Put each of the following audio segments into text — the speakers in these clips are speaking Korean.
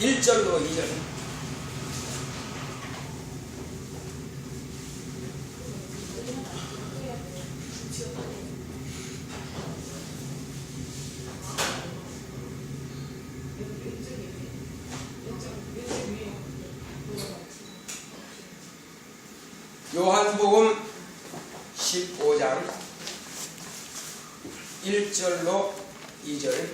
1절로 2절. 요한복음 15장 1절로 2절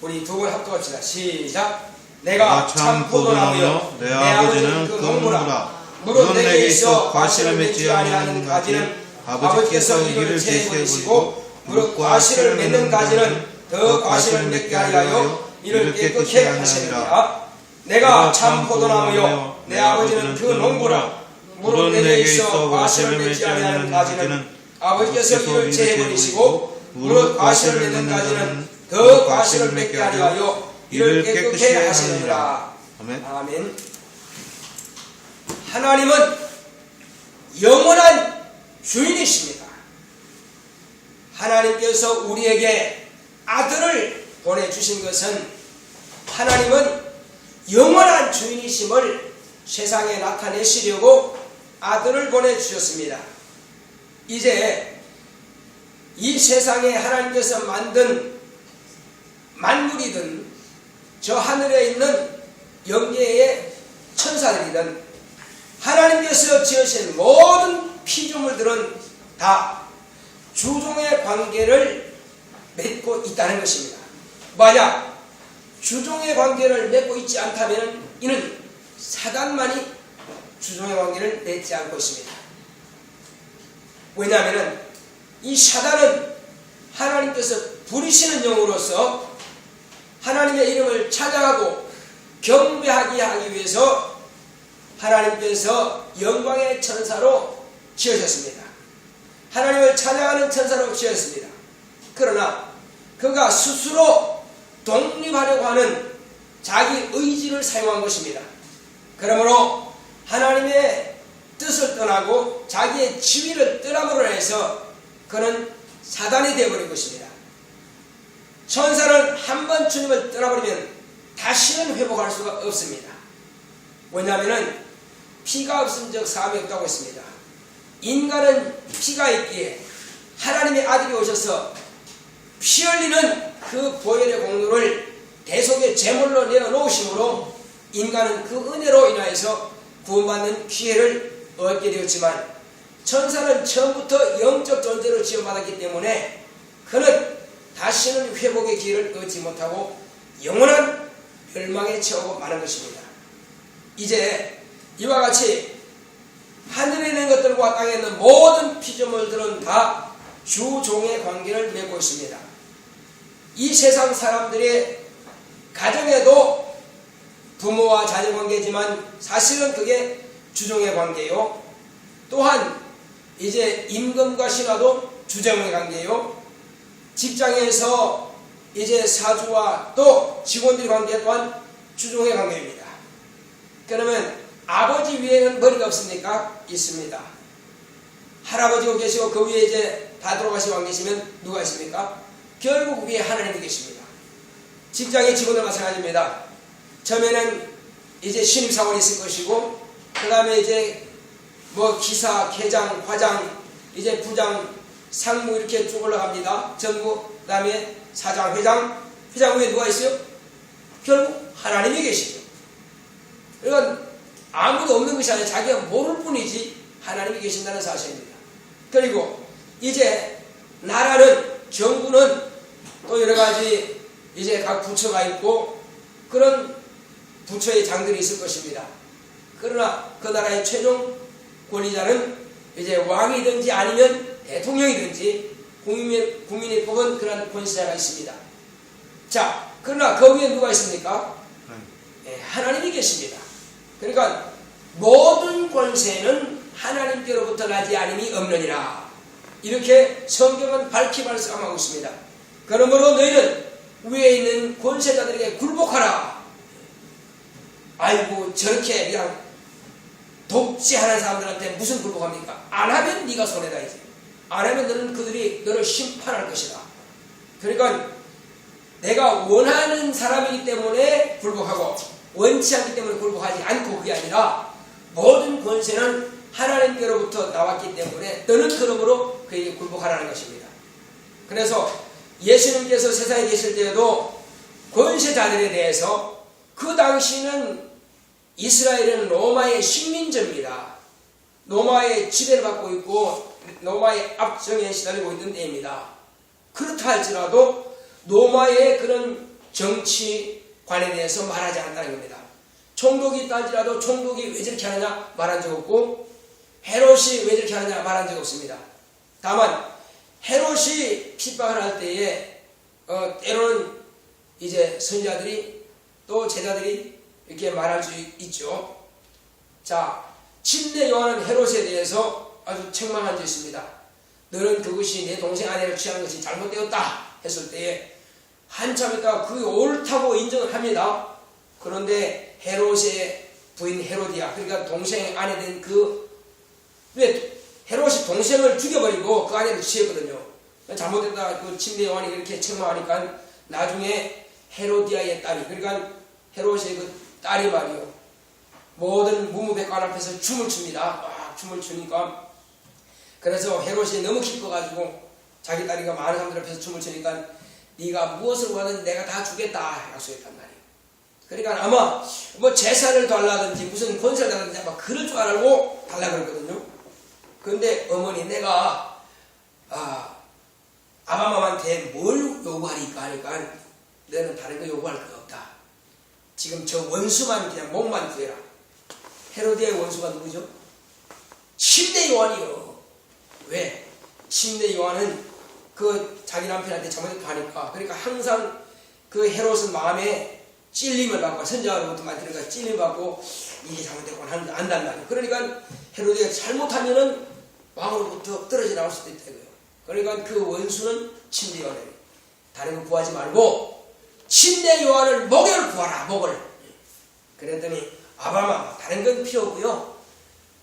우리 두 번 합독합 시작. 내가 참 포도나무요. 내 아버지는 그 농부라. 물은 내게 있어 과실을 맺지 아니하는 가지는 아버지께서 이를 제시해 보시고 무릇 과실을 맺는 가지는 더 과실을 맺게 하려 이를 깨끗게 하시느니라 내가 참 포도나무요. 내 아버지는 그 농부라. 물은 내게 있어 과실을 맺지 아니하는 가지는 아버지께서 이를 제해 버리시고 무릇 과실을 맺는 가지는 더 과실을 맺게 하려 이를 깨끗게 하시느니라 아멘. 아멘. 하나님은 영원한 주인이십니다. 하나님께서 우리에게 아들을 보내주신 것은 하나님은 영원한 주인이심을 세상에 나타내시려고 아들을 보내주셨습니다. 이제 이 세상에 하나님께서 만든 만물이든 저 하늘에 있는 영계의 천사들이든 하나님께서 지으신 모든 피조물들은 다 주종의 관계를 맺고 있다는 것입니다. 만약 주종의 관계를 맺고 있지 않다면 이는 사단만이 주종의 관계를 맺지 않고 있습니다. 왜냐하면 이 사단은 하나님께서 부리시는 영으로서 하나님의 이름을 찬양하고 경배하게 하기 위해서 하나님께서 영광의 천사로 지으셨습니다. 하나님을 찬양하는 천사로 지었습니다. 그러나 그가 스스로 독립하려고 하는 자기 의지를 사용한 것입니다. 그러므로 하나님의 뜻을 떠나고 자기의 지위를 떠남으로 해서 그는 사단이 되어버린 것입니다. 천사는 한 번 주님을 떠나버리면 다시는 회복할 수가 없습니다. 왜냐하면 피가 없은 적 사함이 없다고 했습니다. 인간은 피가 있기에 하나님의 아들이 오셔서 피 흘리는 그 보혈의 공로를 대속의 제물로 내어놓으심으로 인간은 그 은혜로 인하여서 구원받는 기회를 얻게 되었지만 천사는 처음부터 영적 존재로 지원받았기 때문에 그는 다시는 회복의 기회를 얻지 못하고 영원한 멸망에 처하고 마는 것입니다. 이제 이와 같이 하늘에 있는 것들과 땅에 있는 모든 피조물들은 다 주종의 관계를 맺고 있습니다. 이 세상 사람들의 가정에도 부모와 자녀 관계지만 사실은 그게 주종의 관계요. 또한 이제 임금과 신하도 주종의 관계요. 직장에서 이제 사주와 또 직원들의 관계 또한 주종의 관계입니다. 그러면 아버지 위에는 머리가 없습니까? 있습니다. 할아버지가 계시고 그 위에 이제 다 돌아가시고 안 계시면 누가 있습니까? 결국 위에 하나님이 계십니다. 직장의 직원도 마찬가지입니다. 처음에는 이제 신입사원이 있을 것이고 그 다음에 이제 뭐 기사, 계장, 과장, 이제 부장, 상무 이렇게 쭉 올라갑니다. 전부 그 다음에 사장, 회장, 회장 위에 누가 있어요? 결국 하나님이 계시죠. 그러니까 아무도 없는 것이 아니라 자기가 모를 뿐이지 하나님이 계신다는 사실입니다. 그리고 이제 나라는 정부는 또 여러 가지 이제 각 부처가 있고 그런 부처의 장들이 있을 것입니다. 그러나 그 나라의 최종 권위자는 이제 왕이든지 아니면 대통령이든지 국민, 국민이 뽑은 그런 권세자가 있습니다. 자, 그러나 그 위에 누가 있습니까? 예, 하나님이 계십니다. 그러니까 모든 권세는 하나님께로부터 나지 아님이 없느니라. 이렇게 성경은 밝히 말씀하고 있습니다. 그러므로 너희는 위에 있는 권세자들에게 굴복하라. 아이고 저렇게 그냥 독재하는 사람들한테 무슨 굴복합니까? 안 하면 네가 손해다 이제. 안 하면 너는 그들이 너를 심판할 것이다. 그러니까 내가 원하는 사람이기 때문에 굴복하고 원치 않기 때문에 굴복하지 않고 그게 아니라 모든 권세는 하나님께로부터 나왔기 때문에 너는 그러므로 그에게 굴복하라는 것입니다. 그래서 예수님께서 세상에 계실 때에도 권세자들에 대해서 그 당시는 이스라엘은 로마의 식민지입니다. 로마의 지배를 받고 있고 로마의 압정에 시달리고 있는 때입니다. 그렇다 할지라도 로마의 그런 정치관에 대해서 말하지 않는다는 겁니다. 총독이 있다 할지라도 총독이 왜 저렇게 하느냐 말한 적 없고 헤롯이 왜 저렇게 하느냐 말한 적 없습니다. 다만 헤롯이 핍박을 할 때에 어, 때로는 이제 선자들이 또 제자들이 이렇게 말할 수 있죠. 자, 침례 요한은 헤롯에 대해서 아주 책망한 적이 있습니다. 너는 그것이 내 동생 아내를 취한 것이 잘못되었다 했을 때에 한참 있다가 그게 옳다고 인정을 합니다. 그런데 헤롯의 부인 헤로디아 그러니까 동생 아내 된그왜 헤롯이 동생을 죽여버리고 그 아내를 취했거든요. 잘못됐다 그 침례 요한이 이렇게 책망하니까 나중에 헤로디아의 딸이 그러니까 헤롯의 그 딸이 말이요 모든 무무백관 앞에서 춤을 춥니다. 막 춤을 추니까 그래서 헤롯이 너무 기뻐가지고 자기 딸이가 많은 사람들 앞에서 춤을 추니까 네가 무엇을 원하든 내가 다 주겠다 약속했단 말이에요. 그러니까 아마 뭐 제사를 달라든지 무슨 권세를 달라든지 아마 그럴 줄 알고 달라 그랬거든요. 그런데 어머니 내가 아 아바마한테 뭘 요구하니까 하니까 너는 다른 거 요구할 거 없다. 지금 저 원수만 그냥 목만 구해라. 헤로디아의 원수가 누구죠? 침례 요한이요. 왜? 침례 요한은 그 자기 남편한테 잘못했다 하니까 그러니까 항상 그 헤롯은 마음에 찔림을 받고 선자로부터 들으니까 찔림 받고 이게 잘못됐구나 안단 말이에요. 그러니까 헤로디가 잘못하면은 왕으로부터 떨어져 나올 수도 있다고요. 그러니까 그 원수는 침례 요한이에요. 다른 거 구하지 말고 침례 요한을 목을 구하라 목을. 그랬더니 아바마 다른 건 필요 없고요.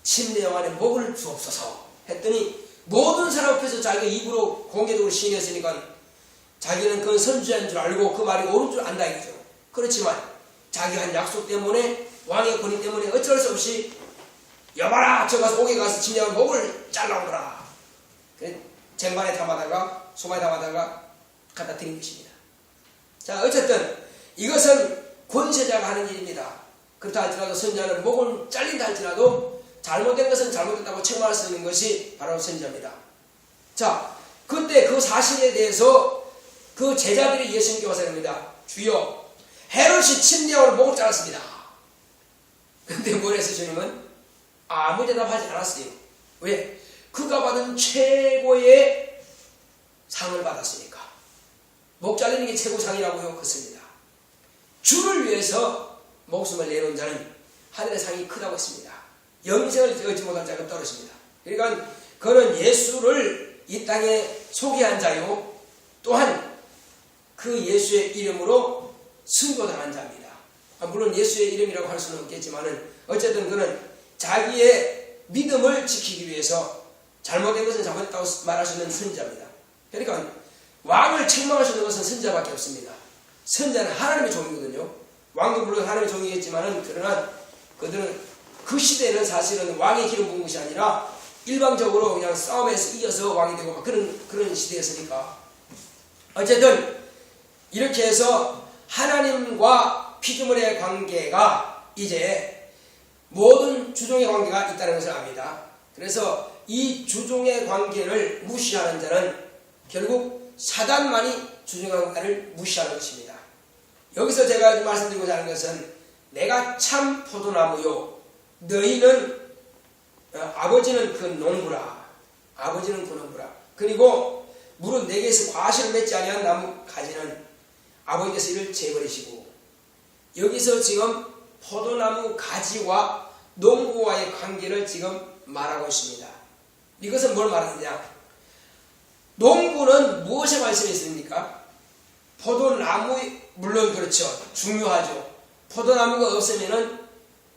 침례 요한의 목을 주옵소서 했더니 모든 사람 앞에서 자기가 입으로 공개적으로 시인했으니까 자기는 그건 선주자인 줄 알고 그 말이 옳은 줄 안다 이거죠. 그렇지만 자기가 한 약속 때문에 왕의 권위 때문에 어쩔 수 없이 여봐라 저 가서 옥에 가서 침례한 목을 잘라오더라. 그래 쟁반에 담아다가 소마에 담아다가 갖다 드린 것입니다. 자 어쨌든 이것은 권세자가 하는 일입니다. 그렇다 할지라도 선자는 목을 잘린다 할지라도 잘못된 것은 잘못됐다고 책망할 수 있는 것이 바로 선자입니다. 자, 그때 그 사실에 대해서 그 제자들이 예수님께 와서 합니다. 주여, 헤롯이 침례하고 목을 잘랐습니다. 근데 뭘 했어, 주님은? 아무 대답하지 않았어요. 왜? 그가 받은 최고의 상을 받았으니까. 목 잘리는 게 최고 상이라고요? 그렇습니다. 주를 위해서 목숨을 내놓은 자는 하늘의 상이 크다고 했습니다. 영생을 얻지 못한 자가 떨어집니다. 그러니까 그는 예수를 이 땅에 소개한 자요. 또한 그 예수의 이름으로 승도당한 자입니다. 아, 물론 예수의 이름이라고 할 수는 없겠지만은 어쨌든 그는 자기의 믿음을 지키기 위해서 잘못된 것은 잘못했다고 말할 수 있는 선자입니다. 그러니까 왕을 책망할 수 있는 것은 선자밖에 없습니다. 선자는 하나님의 종이거든요. 왕도 물론 하나님의 종이겠지만은 그러나 그들은 그 시대는 사실은 왕의 기름 부은 것이 아니라 일방적으로 그냥 싸움에서 이겨서 왕이 되고 막 그런 그런 시대였으니까 어쨌든 이렇게 해서 하나님과 피조물의 관계가 이제 모든 주종의 관계가 있다는 것을 압니다. 그래서 이 주종의 관계를 무시하는 자는 결국 사단만이 주종의 관계를 무시하는 것입니다. 여기서 제가 말씀드리고자 하는 것은 내가 참 포도나무요 너희는 어, 아버지는 그 농부라 아버지는 그 농부라 그리고 물은 내게서 과실을 맺지 아니한 나무 가지는 아버지께서 이를 재버리시고 여기서 지금 포도나무 가지와 농부와의 관계를 지금 말하고 있습니다. 이것은 뭘 말하느냐? 농부는 무엇에 관심이 있습니까? 포도나무 물론 그렇죠. 중요하죠. 포도나무가 없으면은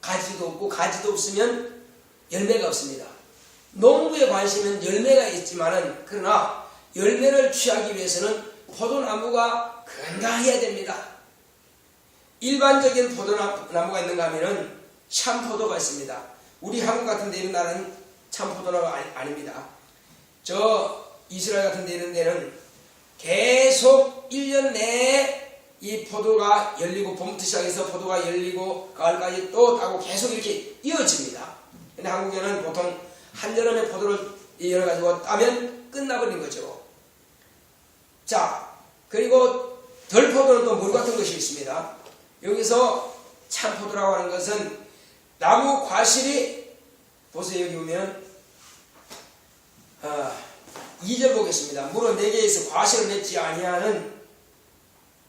가지도 없고 가지도 없으면 열매가 없습니다. 농부의 관심은 열매가 있지만은 그러나 열매를 취하기 위해서는 포도나무가 건강해야 됩니다. 일반적인 포도나무가 있는가 하면은 참포도가 있습니다. 우리 한국 같은 데 이런 나라는 참포도나무가 아니, 아닙니다. 저 이스라엘 같은 데 이런 데는 계속 1년 내에 이 포도가 열리고 봄부터 시작해서 포도가 열리고 가을까지 또 따고 계속 이렇게 이어집니다. 근데 한국에는 보통 한여름에 포도를 열어가지고 따면 끝나버린 거죠. 자, 그리고 덜포도는 또 물 같은 것이 있습니다. 여기서 참포도라고 하는 것은 나무 과실이 보세요 여기 보면 아, 2절 보겠습니다. 물은 내게에서 과실을 맺지 아니하는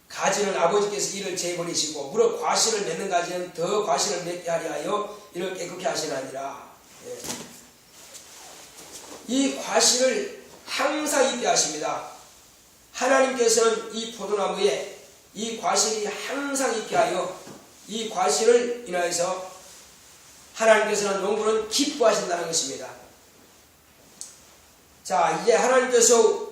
가지는 아버지께서 이를 재버리시고 물어 과실을 맺는 가지는 더 과실을 맺게 하려 하여 이를 깨끗게 하시나니라. 예. 이 과실을 항상 있게 하십니다. 하나님께서는 이 포도나무에 이 과실이 항상 있게 하여 이 과실을 인하여서 하나님께서는 농부는 기뻐하신다는 것입니다. 자, 이제 하나님께서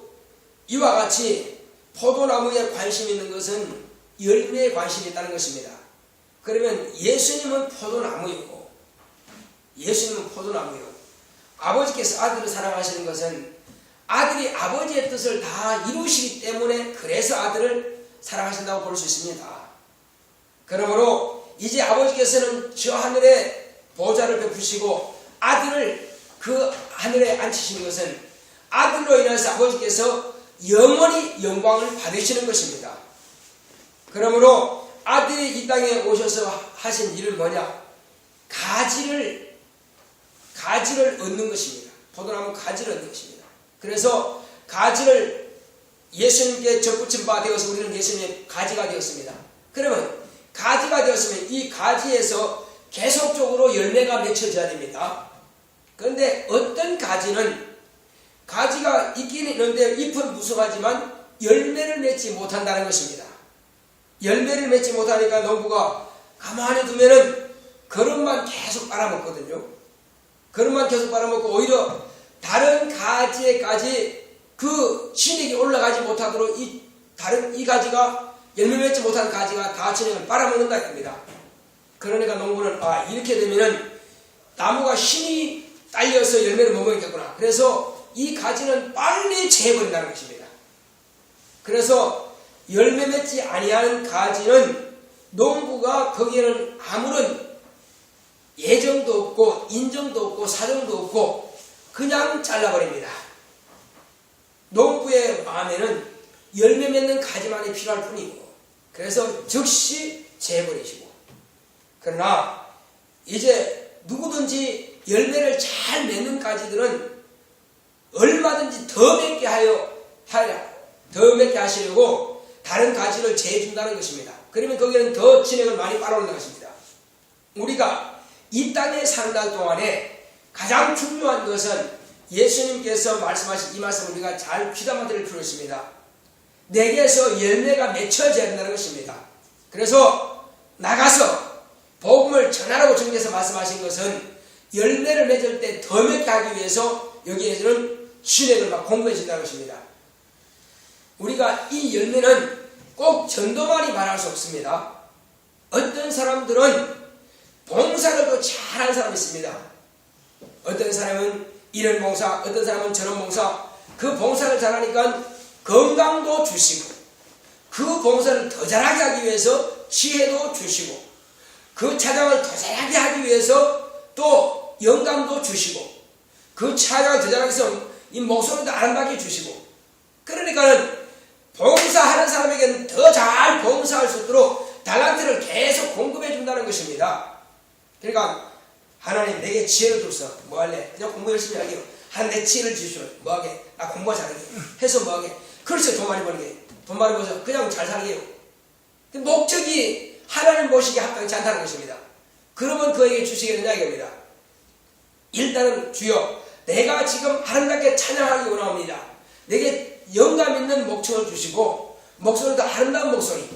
이와 같이 포도나무에 관심 있는 것은 열매에 관심이 있다는 것입니다. 그러면 예수님은 포도나무이고 예수님은 포도나무요. 아버지께서 아들을 사랑하시는 것은 아들이 아버지의 뜻을 다 이루시기 때문에 그래서 아들을 사랑하신다고 볼 수 있습니다. 그러므로 이제 아버지께서는 저 하늘에 보좌를 베푸시고 아들을 그 하늘에 앉히신 것은 아들로 인해서 아버지께서 영원히 영광을 받으시는 것입니다. 그러므로 아들이 이 땅에 오셔서 하신 일은 뭐냐? 가지를 가지를 얻는 것입니다. 포도나무 가지를 얻는 것입니다. 그래서 가지를 예수님께 접붙인 바 되어서 우리는 예수님의 가지가 되었습니다. 그러면 가지가 되었으면 이 가지에서 계속적으로 열매가 맺혀져야 됩니다. 그런데 어떤 가지는 가지가 있긴 있는데 잎은 무성하지만 열매를 맺지 못한다는 것입니다. 열매를 맺지 못하니까 농부가 가만히 두면은 그릇만 계속 빨아먹거든요. 그릇만 계속 빨아먹고 오히려 다른 가지에까지 그 진액이 올라가지 못하도록 이 다른 이 가지가 열매 맺지 못한 가지가 다 진액을 빨아먹는다 입니다. 그러니까 농부는 아 이렇게 되면은 나무가 힘이 딸려서 열매를 못 먹겠구나. 그래서 이 가지는 빨리 재버린다는 것입니다. 그래서 열매 맺지 아니하는 가지는 농부가 거기에는 아무런 예정도 없고 인정도 없고 사정도 없고 그냥 잘라버립니다. 농부의 마음에는 열매 맺는 가지만이 필요할 뿐이고 그래서 즉시 재버리시고 그러나 이제 누구든지 열매를 잘 맺는 가지들은 얼마든지 더 맺게 하여 더 맺게 하시려고 다른 가지를 재준다는 것입니다. 그러면 거기는 더 진액을 많이 빨아오는 것입니다. 우리가 이 땅에 사는 동안에 가장 중요한 것은 예수님께서 말씀하신 이 말씀을 우리가 잘 귀담아 들을 필요 있습니다. 내게서 열매가 맺혀져야 된다는 것입니다. 그래서 나가서 복음을 전하라고 주님께서 말씀하신 것은 열매를 맺을 때 더 맺게 하기 위해서 여기에서는 신뢰를 막 공부해 준다는 것입니다. 우리가 이 열매는 꼭 전도만이 말할 수 없습니다. 어떤 사람들은 봉사를 또 잘하는 사람이 있습니다. 어떤 사람은 이런 봉사, 어떤 사람은 저런 봉사, 그 봉사를 잘하니까 건강도 주시고, 그 봉사를 더 잘하게 하기 위해서 지혜도 주시고, 그 차장을 더 잘하게 하기 위해서 또 영감도 주시고, 그 차장을 더 잘하기 위해서 이 목소리도 아름답게 주시고, 그러니까는 봉사하는 사람에게는 더 잘 봉사할 수 있도록 달란트를 계속 공급해 준다는 것입니다. 그러니까 하나님 내게 지혜를 줘서 뭐 할래? 그냥 공부 열심히 하게요. 하나님 내 지혜를 주시오. 뭐 하게? 나 공부 잘하게. 해서 뭐 하게? 그렇죠. 돈 많이 벌게. 돈 많이 벌어서 그냥 잘 살게요. 그 목적이 하나님 모시기 합당치 않다는 것입니다. 그러면 그에게 주시겠느냐 이겁니다. 일단은 주여 내가 지금 아름답게 찬양하기 원합니다. 내게 영감 있는 목청을 주시고 목소리도 아름다운 목소리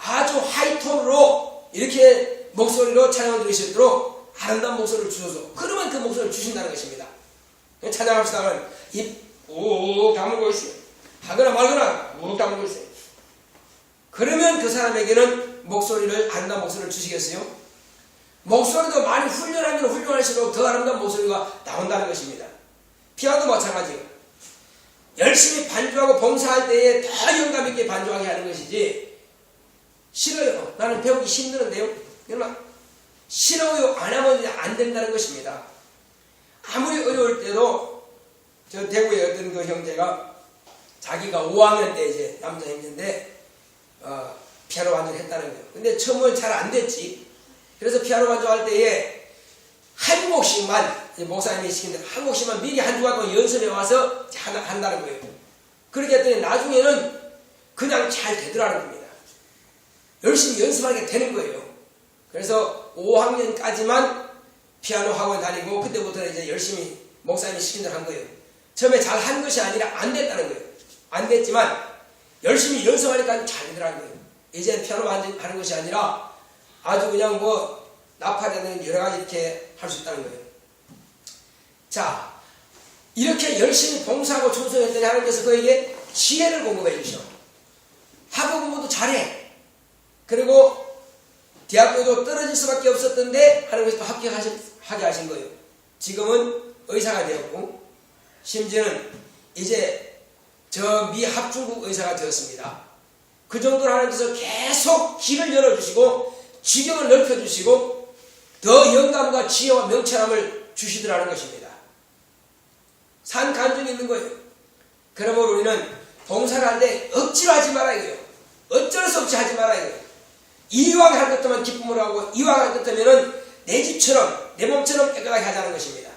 아주 하이톤으로 이렇게 목소리로 찬양을 들으시도록 아름다운 목소리를 주셔서 그러면 그 목소리를 주신다는 것입니다. 찬양합시다 하면 입욱 다물고 있어요. 하거나 말거나 욱 다물고 있어요. 그러면 그 사람에게는 목소리를 아름다운 목소리를 주시겠어요? 목소리도 많이 훈련하면 훈련할수록 더 아름다운 목소리가 나온다는 것입니다. 피아노도 마찬가지예요. 열심히 반주하고 봉사할 때에 더 영감 있게 반주하게 하는 것이지 싫어요. 나는 배우기 힘드는데요. 여러분 싫어요. 안 하면 안 된다는 것입니다. 아무리 어려울 때도 저 대구의 어떤 그 형제가 자기가 5학년 때 이제 남자 형제인데 어, 피아노 반주를 했다는 거예요. 근데 처음은 잘 안 됐지. 그래서 피아노 반주할 때에 한 곡씩만 이제 목사님이 시킨 대로 한 곡씩만 미리 한 주간 동안 연습해 와서 한- 한다는 거예요. 그렇게 했더니 나중에는 그냥 잘 되더라는 겁니다. 열심히 연습하게 되는 거예요. 그래서 5학년까지만 피아노 학원 다니고 그때부터는 이제 열심히 목사님이 시킨 대로 한 거예요. 처음에 잘 한 것이 아니라 안 됐다는 거예요. 안 됐지만 열심히 연습하니까 잘 되더라는 거예요. 이제는 피아노 하는 것이 아니라 아주 그냥 뭐 나팔에는 여러 가지 이렇게 할 수 있다는 거예요. 자, 이렇게 열심히 봉사하고 충성했더니 하나님께서 그에게 지혜를 공급해 주셔. 학업 공부도 잘해. 그리고 대학교도 떨어질 수밖에 없었던데 하나님께서 또 합격하신, 하게 하신 거예요. 지금은 의사가 되었고, 심지어는 이제 저 미 합중국 의사가 되었습니다. 그 정도로 하나님께서 계속 길을 열어주시고, 지경을 넓혀주시고, 더 영감과 지혜와 명철함을 주시더라는 것입니다. 산 간증이 있는 거예요. 그러므로 우리는 봉사를 할 때 억지로 하지 말아야 돼요. 어쩔 수 없이 하지 말아야 돼요. 이왕 할 것도만 기쁨을 하고 이왕 할 것도면은 내 집처럼 내 몸처럼 깨끗하게 하자는 것입니다.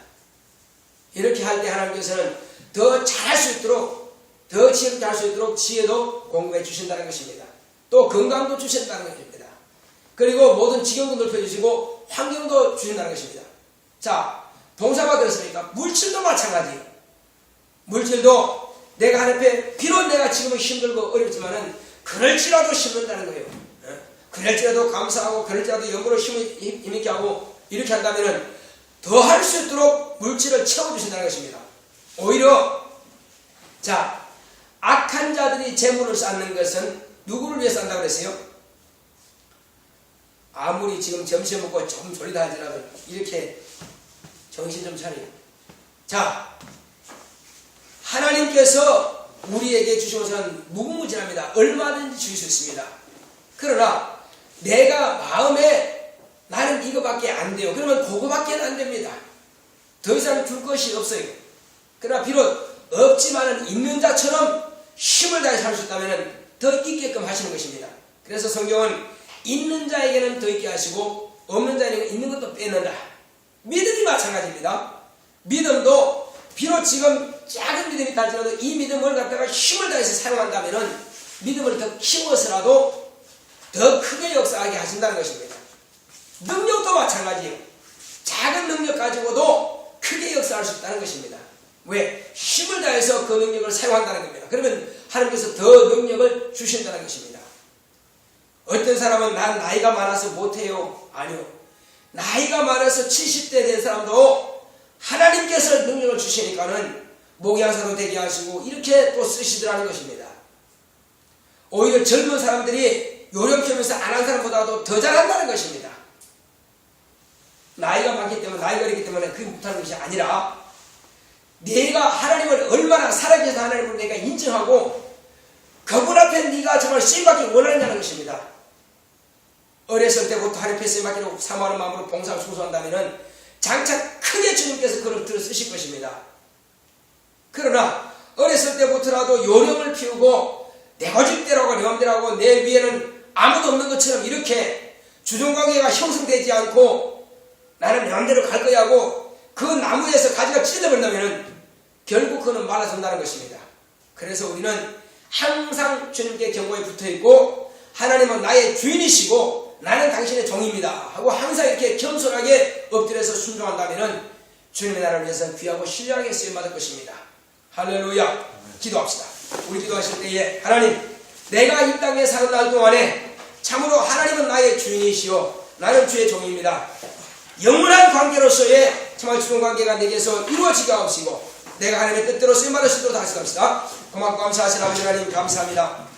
이렇게 할 때 하나님께서는 더 잘할 수 있도록 더 지혜롭게 할 수 있도록 지혜도 공급해 주신다는 것입니다. 또 건강도 주신다는 것입니다. 그리고 모든 지경도 넓혀주시고 환경도 주신다는 것입니다. 자, 봉사가 그렇습니까? 물질도 마찬가지예요. 물질도 내가 하나님께 비록 내가 지금은 힘들고 어렵지만은 그럴지라도 힘든다는 거예요. 예? 그럴지라도 감사하고 그럴지라도 영으로 힘있게 하고 이렇게 한다면은 더 할 수 있도록 물질을 채워주신다는 것입니다. 오히려 자 악한 자들이 재물을 쌓는 것은 누구를 위해 쌓는다고 그랬어요? 아무리 지금 점심 먹고 좀 졸리다 할지라도 이렇게 정신 좀 차려요. 자, 하나님께서 우리에게 주신 것은 무궁무진합니다. 얼마든지 주실 수 있습니다. 그러나 내가 마음에 나는 이거밖에 안 돼요. 그러면 그거밖에 안 됩니다. 더 이상 줄 것이 없어요. 그러나 비록 없지만은 있는 자처럼 힘을 다해 살 수 있다면 더 있게끔 하시는 것입니다. 그래서 성경은 있는 자에게는 더 있게 하시고 없는 자에게는 있는 것도 빼는다. 믿음이 마찬가지입니다. 믿음도 비록 지금 작은 믿음이 달지라도 이 믿음을 갖다가 힘을 다해서 사용한다면은 믿음을 더 키워서라도 더 크게 역사하게 하신다는 것입니다. 능력도 마찬가지예요. 작은 능력 가지고도 크게 역사할 수 있다는 것입니다. 왜? 힘을 다해서 그 능력을 사용한다는 겁니다. 그러면 하나님께서 더 능력을 주신다는 것입니다. 어떤 사람은 난 나이가 많아서 못해요. 아니요. 나이가 많아서 70대 된 사람도 하나님께서 능력을 주시니까는 목양사로 되게 하시고 이렇게 또 쓰시더라는 것입니다. 오히려 젊은 사람들이 요령펴면서 안 한 사람보다도 더 잘한다는 것입니다. 나이가 많기 때문에 나이가 어리기 때문에 그게 못하는 것이 아니라 내가 하나님을 얼마나 살아계신 하나님을 내가 인정하고 그분 앞에 네가 정말 쓰임받기 원하느냐는 것입니다. 어렸을 때부터 하나님께 쓰임받기로 사모하는 마음으로 봉사를 충성한다면 장차 크게 주님께서 그를 들어 쓰실 것입니다. 그러나 어렸을 때부터라도 요령을 피우고 내 고집대로하고 내 맘대로하고 내 위에는 아무도 없는 것처럼 이렇게 주종관계가 형성되지 않고 나는 내 맘대로 갈 거야 하고 그 나무에서 가지가 찢어버린다면 결국 그는 말라선다는 것입니다. 그래서 우리는 항상 주님께 경고에 붙어 있고 하나님은 나의 주인이시고 나는 당신의 종입니다 하고 항상 이렇게 겸손하게 엎드려서 순종한다면 주님의 나라를 위해서 귀하고 신령하게 쓰임받을 것입니다. 할렐루야 기도합시다. 우리 기도하실 때에 하나님 내가 이 땅에 사는 날 동안에 참으로 하나님은 나의 주인이시오 나는 주의 종입니다. 영원한 관계로서의 정말 주종 관계가 내게서 이루어지게 하옵시고 내가 하나님의 뜻대로 쓰임받을 수 있도록 다시 갑시다. 고맙고 감사하신 아버지 하나님 감사합니다.